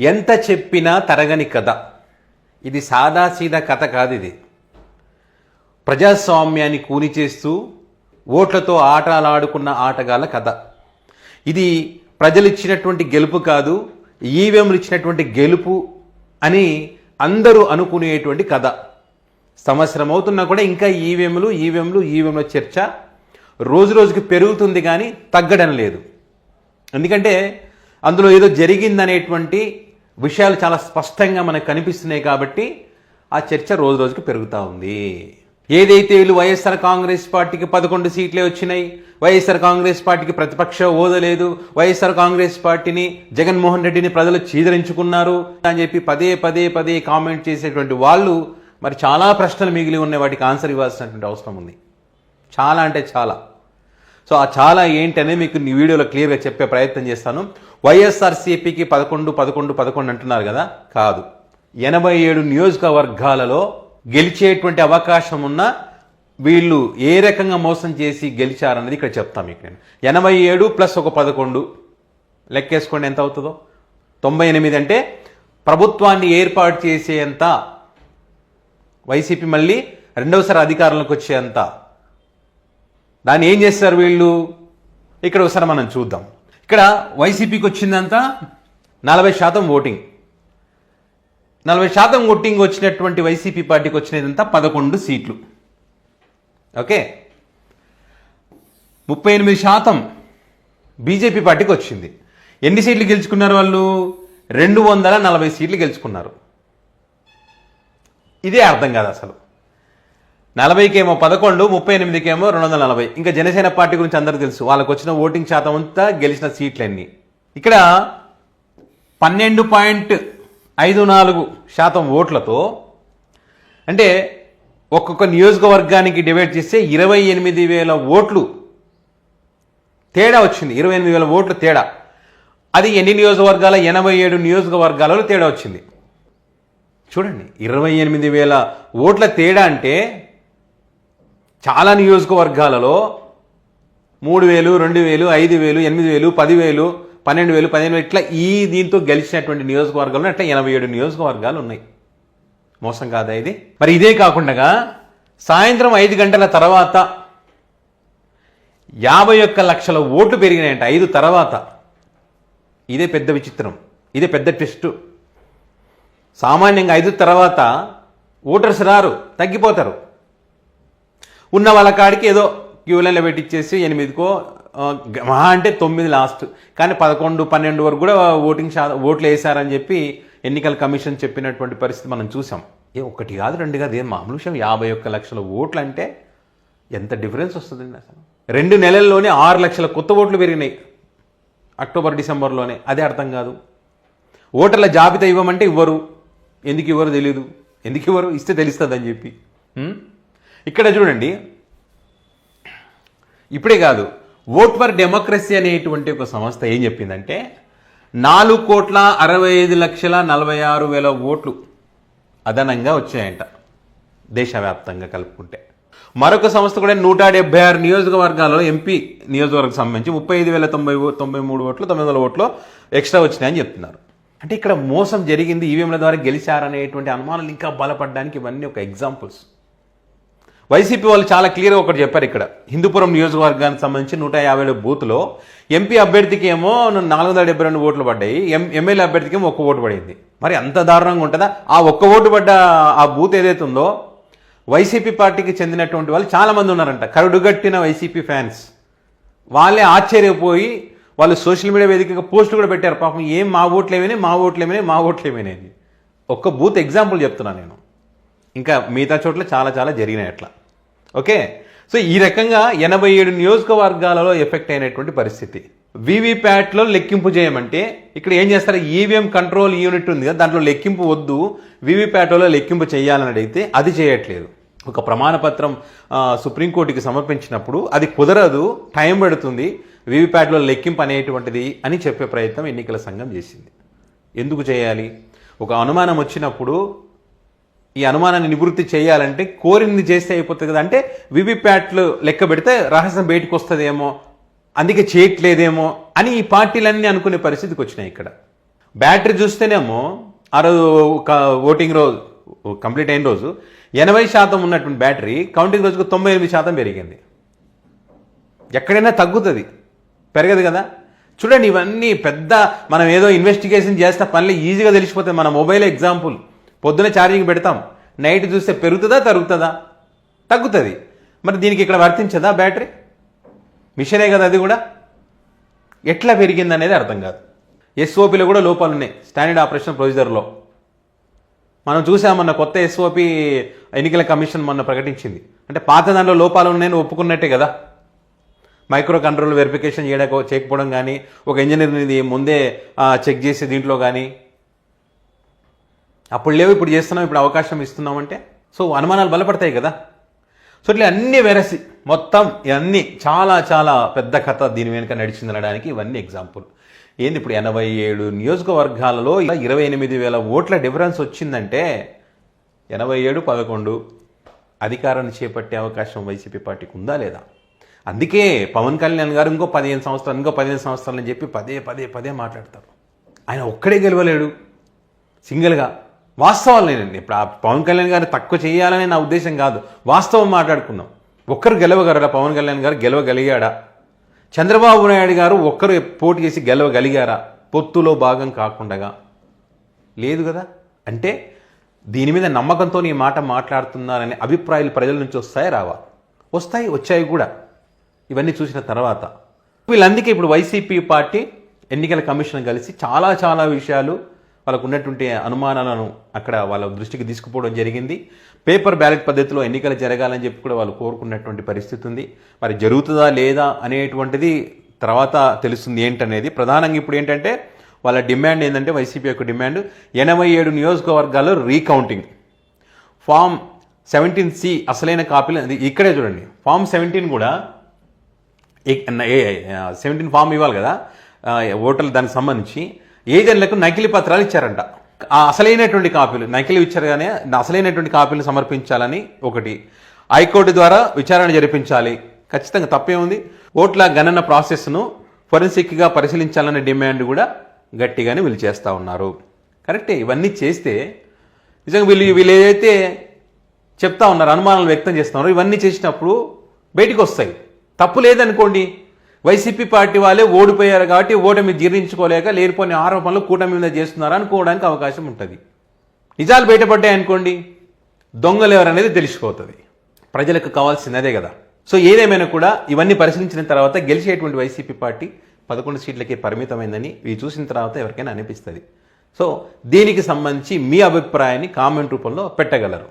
ఎంత చెప్పినా తరగని కథ. ఇది సాదాసీదా కథ కాదు ఇది. ప్రజాస్వామ్యాన్ని కూని చేస్తూ ఓట్లతో ఆటలాడుకున్న ఆటగాళ్ళ కథ. ఇది ప్రజలు ఇచ్చినటువంటి గెలుపు కాదు ఈవీఎంలు ఇచ్చినటువంటి గెలుపు అని అందరూ అనుకునేటువంటి కథ. సంవత్సరం అవుతున్నా కూడా ఇంకా ఈవీఎంలు ఈవీఎంలు ఈవీఎంల చర్చ రోజు రోజుకి పెరుగుతుంది కానీ తగ్గడం లేదు. ఎందుకంటే అందులో ఏదో జరిగిందనేటువంటి విషయాలు చాలా స్పష్టంగా మనకు కనిపిస్తున్నాయి కాబట్టి ఆ చర్చ రోజు రోజుకి పెరుగుతూ ఉంది. ఏదైతే వీళ్ళు వైఎస్ఆర్ కాంగ్రెస్ పార్టీకి పదకొండు సీట్లే వచ్చినాయి వైఎస్ఆర్ కాంగ్రెస్ పార్టీకి ప్రతిపక్ష ఓదలేదు వైఎస్ఆర్ కాంగ్రెస్ పార్టీని జగన్మోహన్ రెడ్డిని ప్రజలు చీదరించుకున్నారు అని చెప్పి పదే పదే పదే కామెంట్ చేసేటువంటి వాళ్ళు మరి చాలా ప్రశ్నలు మిగిలి ఉన్నాయి వాటికి ఆన్సర్ ఇవ్వాల్సినటువంటి అవసరం ఉంది. చాలా అంటే చాలా. సో ఆ చాలా ఏంటనే మీకు ఈ వీడియోలో క్లియర్గా చెప్పే ప్రయత్నం చేస్తాను. వైఎస్ఆర్సీపీకి పదకొండు పదకొండు పదకొండు అంటున్నారు కదా? కాదు. ఎనభై ఏడు నియోజకవర్గాలలో గెలిచేటువంటి అవకాశం ఉన్న వీళ్ళు ఏ రకంగా మోసం చేసి గెలిచారన్నది ఇక్కడ చెప్తాను మీకు నేను. ఎనభై ఏడు ప్లస్ ఒక పదకొండు. లెక్కేసుకోండి ఎంత అవుతుందో? తొంభై ఎనిమిది అంటే ప్రభుత్వాన్ని ఏర్పాటు చేసేంత వైసీపీ మళ్ళీ రెండవసారి అధికారంలోకి వచ్చేంత. దాన్ని ఏం చేస్తారు వీళ్ళు? ఇక్కడ ఒకసారి మనం చూద్దాం. ఇక్కడ వైసీపీకి వచ్చిందంతా నలభై శాతం ఓటింగ్. నలభై శాతం ఓటింగ్ వచ్చినటువంటి వైసీపీ పార్టీకి వచ్చినదంతా పదకొండు సీట్లు. ఓకే? ముప్పై ఎనిమిది శాతం బీజేపీ పార్టీకి వచ్చింది. ఎన్ని సీట్లు గెలుచుకున్నారు వాళ్ళు? రెండు వందల నలభై సీట్లు గెలుచుకున్నారు. ఇదే అర్థం కాదు అసలు. నలభైకేమో పదకొండు ముప్పై ఎనిమిదికేమో రెండు వందల నలభై ఇంకా జనసేన పార్టీ గురించి అందరికీ తెలుసు. వాళ్ళకు వచ్చిన ఓటింగ్ శాతం అంతా గెలిచిన సీట్లన్నీ. ఇక్కడ పన్నెండు పాయింట్ ఐదు నాలుగు శాతం ఓట్లతో అంటే ఒక్కొక్క నియోజకవర్గానికి డివైడ్ చేస్తే ఇరవై ఎనిమిది వేల ఓట్లు తేడా వచ్చింది. ఇరవై ఎనిమిది వేల ఓట్లు తేడా. అది ఎన్ని నియోజకవర్గాల? ఎనభై ఏడు నియోజకవర్గాలలో తేడా వచ్చింది. చూడండి ఇరవై ఎనిమిది వేల ఓట్ల తేడా అంటే చాలా నియోజకవర్గాలలో మూడు వేలు రెండు వేలు ఐదు వేలు ఎనిమిది వేలు పదివేలు పన్నెండు వేలు పదిహేను వేలు ఇట్లా ఈ దీంతో గెలిచినటువంటి నియోజకవర్గాలు అట్లా ఎనభై ఏడు నియోజకవర్గాలు ఉన్నాయి. మోసం కాదా ఇది? మరి ఇదే కాకుండా సాయంత్రం ఐదు గంటల తర్వాత యాభై ఒక్క లక్షల ఓట్లు పెరిగినాయంట. ఐదు తర్వాత. ఇదే పెద్ద విచిత్రం. ఇదే పెద్ద ట్విస్ట్. సామాన్యంగా ఐదు తర్వాత ఓటర్స్ రారు తగ్గిపోతారు. ఉన్న వాళ్ళ కాడికి ఏదో క్యూలైన్లో పెట్టించేసి ఎనిమిదికో గ- మహా అంటే తొమ్మిది లాస్ట్. కానీ పదకొండు పన్నెండు వరకు కూడా ఓటింగ్ శా ఓట్లు వేశారని చెప్పి ఎన్నికల కమిషన్ చెప్పినటువంటి పరిస్థితి మనం చూసాం. ఏ ఒకటి కాదు రెండు కాదు ఏం మామూలు విషయం. యాభై ఒక్క లక్షల ఓట్లు అంటే ఎంత డిఫరెన్స్ వస్తుందండి అసలు? రెండు నెలల్లోనే ఆరు లక్షల కొత్త ఓట్లు పెరిగినాయి. అక్టోబర్ డిసెంబర్లోనే. అదే అర్థం కాదు. ఓటర్ల జాబితా ఇవ్వమంటే ఇవ్వరు. ఎందుకు ఇవ్వరు తెలియదు ఎందుకు ఇవ్వరు? ఇస్తే తెలుస్తుంది అని చెప్పి ఇక్కడ చూడండి. ఇప్పుడే కాదు ఓట్ ఫర్ డెమోక్రసీ అనేటువంటి ఒక సంస్థ ఏం చెప్పిందంటే నాలుగు కోట్ల అరవై ఐదు లక్షల నలభై ఆరు వేల ఓట్లు అదనంగా వచ్చాయంట దేశవ్యాప్తంగా కలుపుకుంటే. మరొక సంస్థ కూడా నూట డెబ్బై ఆరు నియోజకవర్గాలలో ఎంపీ నియోజకవర్గం సంబంధించి ముప్పై ఐదు వేల తొంభై ఓ- తొంభై మూడు ఓట్లు తొమ్మిది వందల ఓట్లు ఎక్స్ట్రా వచ్చినాయని చెప్తున్నారు. అంటే ఇక్కడ మోసం జరిగింది ఈవీఎంల ద్వారా గెలిచారనేటువంటి అనుమానాలు ఇంకా బలపడడానికి ఇవన్నీ ఒక ఎగ్జాంపుల్స్ వైసీపీ వాళ్ళు చాలా క్లియర్గా ఒకటి చెప్పారు ఇక్కడ. హిందూపురం నియోజకవర్గానికి సంబంధించి నూట యాభై ఏడు బూత్లో ఎంపీ అభ్యర్థికి ఏమో నాలుగు వందల డెబ్బై రెండు ఓట్లు పడ్డాయి. ఎం ఎమ్మెల్యే అభ్యర్థికి ఏమో ఒక్క ఓటు పడింది. మరి అంత దారుణంగా ఉంటుందా? ఆ ఒక్క ఓటు పడ్డ ఆ బూత్ ఏదైతే ఉందో వైసీపీ పార్టీకి చెందినటువంటి వాళ్ళు చాలామంది ఉన్నారంట. కరుడుగట్టిన వైసీపీ ఫ్యాన్స్. వాళ్ళే ఆశ్చర్యపోయి వాళ్ళు సోషల్ మీడియా వేదికగా పోస్టులు కూడా పెట్టారు. పాపం ఏం మా ఓట్లేమని మా ఓట్లేమని మా ఓట్లేమని ఒక్క బూత్ ఎగ్జాంపుల్ చెప్తున్నాను నేను. ఇంకా మిగతా చోట్ల చాలా చాలా జరిగినాయి అట్లా. ఓకే? సో ఈ రకంగా ఎనభై ఏడు నియోజకవర్గాలలో ఎఫెక్ట్ అయినటువంటి పరిస్థితి. వీవీప్యాట్లో లెక్కింపు చేయమంటే ఇక్కడ ఏం చేస్తారు? ఈవీఎం కంట్రోల్ యూనిట్ ఉంది కదా దాంట్లో లెక్కింపు వద్దు. వీవీప్యాట్లో లెక్కింపు చేయాలని అడిగితే అది చేయట్లేదు. ఒక ప్రమాణపత్రం సుప్రీంకోర్టుకి సమర్పించినప్పుడు అది కుదరదు టైం పడుతుంది వీవీప్యాట్లో లెక్కింపు అనేటువంటిది అని చెప్పే ప్రయత్నం ఎన్నికల సంఘం చేసింది. ఎందుకు చేయాలి? ఒక అనుమానం వచ్చినప్పుడు ఈ అనుమానాన్ని నివృత్తి చేయాలంటే కోరింది చేస్తే అయిపోతుంది కదా. అంటే వివిప్యాట్లు లెక్క పెడితే రహస్యం బయటకు వస్తుందేమో అందుకే చేయట్లేదేమో అని ఈ పార్టీలన్నీ అనుకునే పరిస్థితికి వచ్చినాయి ఇక్కడ. బ్యాటరీ చూస్తేనేమో ఆ రోజు ఒక ఓటింగ్ రోజు కంప్లీట్ అయిన రోజు ఎనభై శాతం ఉన్నటువంటి బ్యాటరీ కౌంటింగ్ రోజుకు తొంభై ఎనిమిది శాతం పెరిగింది. ఎక్కడైనా తగ్గుతుంది పెరగదు కదా. చూడండి ఇవన్నీ పెద్ద మనం ఏదో ఇన్వెస్టిగేషన్ చేస్తే పనులు ఈజీగా తెలిసిపోతుంది మన మొబైల్ ఎగ్జాంపుల్ పొద్దున ఛార్జింగ్ పెడతాం. నైట్ చూస్తే పెరుగుతుందా తరుగుతుందా? తగ్గుతుంది. మరి దీనికి ఇక్కడ వర్తించదా బ్యాటరీ? మిషనే కదా అది కూడా? ఎట్లా పెరిగింది అనేది అర్థం కాదు. ఎస్ఓపిలో కూడా లోపాలు ఉన్నాయి. స్టాండర్డ్ ఆపరేషన్ ప్రొసీజర్లో. మనం చూసామన్న కొత్త ఎస్ఓపి ఎన్నికల కమిషన్ మొన్న ప్రకటించింది. అంటే పాత దానిలో లోపాలు ఉన్నాయని ఒప్పుకున్నట్టే కదా. మైక్రో కంట్రోల్ వెరిఫికేషన్ చేయడానికి చేయకపోవడం కానీ ఒక ఇంజనీర్ని ఇది ముందే చెక్ చేసి దీంట్లో కానీ అప్పుడు లేవు ఇప్పుడు చేస్తున్నాం ఇప్పుడు అవకాశం ఇస్తున్నామంటే? సో అనుమానాలు బలపడతాయి కదా. సో ఇట్లా అన్ని వెరసి మొత్తం ఇవన్నీ చాలా చాలా పెద్ద కథ దీని వెనుక నడిచింది అనడానికి ఇవన్నీ ఎగ్జాంపుల్ ఏంది ఇప్పుడు ఎనభై ఏడు నియోజకవర్గాలలో ఇలా ఇరవై ఎనిమిది వేల ఓట్ల డిఫరెన్స్ వచ్చిందంటే ఎనభై ఏడు పదకొండు అధికారాన్ని చేపట్టే అవకాశం వైసీపీ పార్టీకి ఉందా లేదా? అందుకే పవన్ కళ్యాణ్ గారు ఇంకో పదిహేను సంవత్సరాలు ఇంకో పదిహేను సంవత్సరాలు అని చెప్పి పదే పదే పదే మాట్లాడతారు. ఆయన ఒక్కడే గెలవలేడు. సింగిల్గా. వాస్తవాలు నేనండి. ఇప్పుడు ఆ పవన్ కళ్యాణ్ గారిని తక్కువ చేయాలని నా ఉద్దేశం కాదు. వాస్తవం మాట్లాడుకున్నాం. ఒక్కరు గెలవగలరా? పవన్ కళ్యాణ్ గారు గెలవగలిగాడా? చంద్రబాబు నాయుడు గారు ఒక్కరు పోటీ చేసి గెలవగలిగారా? పొత్తులో భాగం కాకుండా లేదు కదా? అంటే దీని మీద నమ్మకంతో ఈ మాట మాట్లాడుతున్నారనే అభిప్రాయాలు ప్రజల నుంచి వస్తాయి రావా? వస్తాయి వచ్చాయి కూడా. ఇవన్నీ చూసిన తర్వాత. వీళ్ళందుకే ఇప్పుడు వైసీపీ పార్టీ ఎన్నికల కమిషన్ కలిసి చాలా చాలా విషయాలు వాళ్ళకు ఉన్నటువంటి అనుమానాలను అక్కడ వాళ్ళ దృష్టికి తీసుకుపోవడం జరిగింది. పేపర్ బ్యాలెట్ పద్ధతిలో ఎన్నికలు జరగాలని చెప్పి కూడా వాళ్ళు కోరుకున్నటువంటి పరిస్థితి ఉంది. మరి జరుగుతుందా లేదా అనేటువంటిది తర్వాత తెలుస్తుంది ఏంటనేది. ప్రధానంగా ఇప్పుడు ఏంటంటే వాళ్ళ డిమాండ్ ఏంటంటే వైసీపీ యొక్క డిమాండ్ ఎనభై ఏడు నియోజకవర్గాల్లో రీకౌంటింగ్. ఫామ్ సెవెంటీన్ సి అసలైన కాపీలు అది ఇక్కడే చూడండి. ఫామ్ సెవెంటీన్ కూడా సెవెంటీన్ ఫామ్ ఇవ్వాలి కదా. ఓటర్లు దానికి సంబంధించి ఏజెంట్లకు నకిలీ పత్రాలు ఇచ్చారంట. ఆ అసలైనటువంటి కాపీలు నకిలీ ఇచ్చారు కానీ అసలైనటువంటి కాపీలు సమర్పించాలని ఒకటి. హైకోర్టు ద్వారా విచారణ జరిపించాలి. ఖచ్చితంగా తప్పే ఉంది ఓట్ల గణన ప్రాసెస్ను ఫొరెన్సిక్గా పరిశీలించాలనే డిమాండ్ కూడా గట్టిగానే వీళ్ళు చేస్తూ ఉన్నారు. కరెక్టే ఇవన్నీ చేస్తే నిజంగా వీళ్ళు వీళ్ళు ఏదైతే చెప్తా ఉన్నారు అనుమానాలు వ్యక్తం చేస్తున్నారు ఇవన్నీ చేసినప్పుడు బయటికి వస్తాయి తప్పు లేదనుకోండి వైసీపీ పార్టీ వాళ్ళే ఓడిపోయారు కాబట్టి ఓటమి జీర్ణించుకోలేక లేనిపోని ఆరోపణలు కూటమి మీద చేస్తున్నారు అనుకోవడానికి అవకాశం ఉంటుంది. నిజాలు బయటపడ్డాయి అనుకోండి దొంగలు ఎవరనేది తెలిసిపోతుంది. ప్రజలకు కావాల్సింది అదే కదా. సో ఏదేమైనా కూడా ఇవన్నీ పరిశీలించిన తర్వాత గెలిచేటువంటి వైసీపీ పార్టీ పదకొండు సీట్లకి పరిమితమైందని ఇవి చూసిన తర్వాత ఎవరికైనా అనిపిస్తుంది. సో దీనికి సంబంధించి మీ అభిప్రాయాన్ని కామెంట్ రూపంలో పెట్టగలరు.